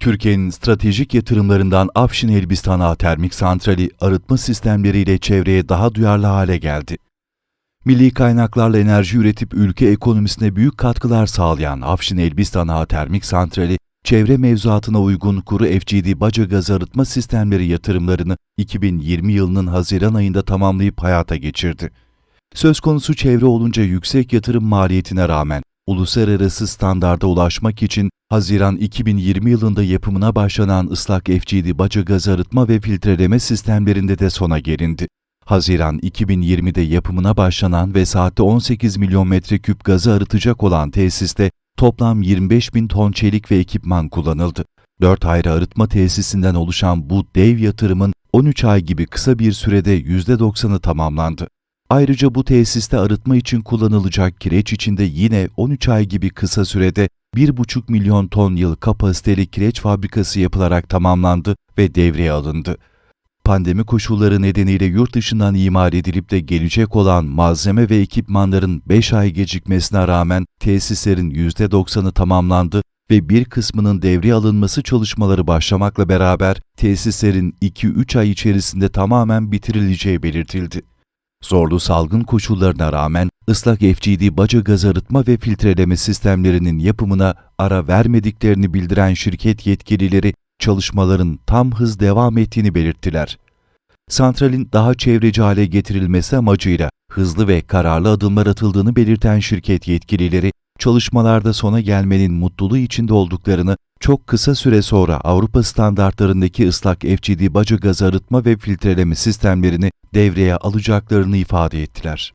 Türkiye'nin stratejik yatırımlarından Afşin Elbistan Ağa Termik Santrali arıtma sistemleriyle çevreye daha duyarlı hale geldi. Milli kaynaklarla enerji üretip ülke ekonomisine büyük katkılar sağlayan Afşin Elbistan Ağa Termik Santrali, çevre mevzuatına uygun kuru FGD baca gazı arıtma sistemleri yatırımlarını 2020 yılının Haziran ayında tamamlayıp hayata geçirdi. Söz konusu çevre olunca yüksek yatırım maliyetine rağmen uluslararası standarda ulaşmak için Haziran 2020 yılında yapımına başlanan ıslak FGD baca gaz arıtma ve filtreleme sistemlerinde de sona gelindi. Haziran 2020'de yapımına başlanan ve saatte 18 milyon metreküp gazı arıtacak olan tesiste toplam 25 bin ton çelik ve ekipman kullanıldı. 4 ayrı arıtma tesisinden oluşan bu dev yatırımın 13 ay gibi kısa bir sürede %90'ı tamamlandı. Ayrıca bu tesiste arıtma için kullanılacak kireç içinde yine 13 ay gibi kısa sürede 1,5 milyon ton yıl kapasiteli kireç fabrikası yapılarak tamamlandı ve devreye alındı. Pandemi koşulları nedeniyle yurt dışından imal edilip de gelecek olan malzeme ve ekipmanların 5 ay gecikmesine rağmen tesislerin %90'ı tamamlandı ve bir kısmının devreye alınması çalışmaları başlamakla beraber tesislerin 2-3 ay içerisinde tamamen bitirileceği belirtildi. Zorlu salgın koşullarına rağmen ıslak FGD baca gaz arıtma ve filtreleme sistemlerinin yapımına ara vermediklerini bildiren şirket yetkilileri çalışmaların tam hız devam ettiğini belirttiler. Santralin daha çevreci hale getirilmesi amacıyla hızlı ve kararlı adımlar atıldığını belirten şirket yetkilileri, çalışmalarda sona gelmenin mutluluğu içinde olduklarını, çok kısa süre sonra Avrupa standartlarındaki ıslak FGD baca gaz arıtma ve filtreleme sistemlerini devreye alacaklarını ifade ettiler.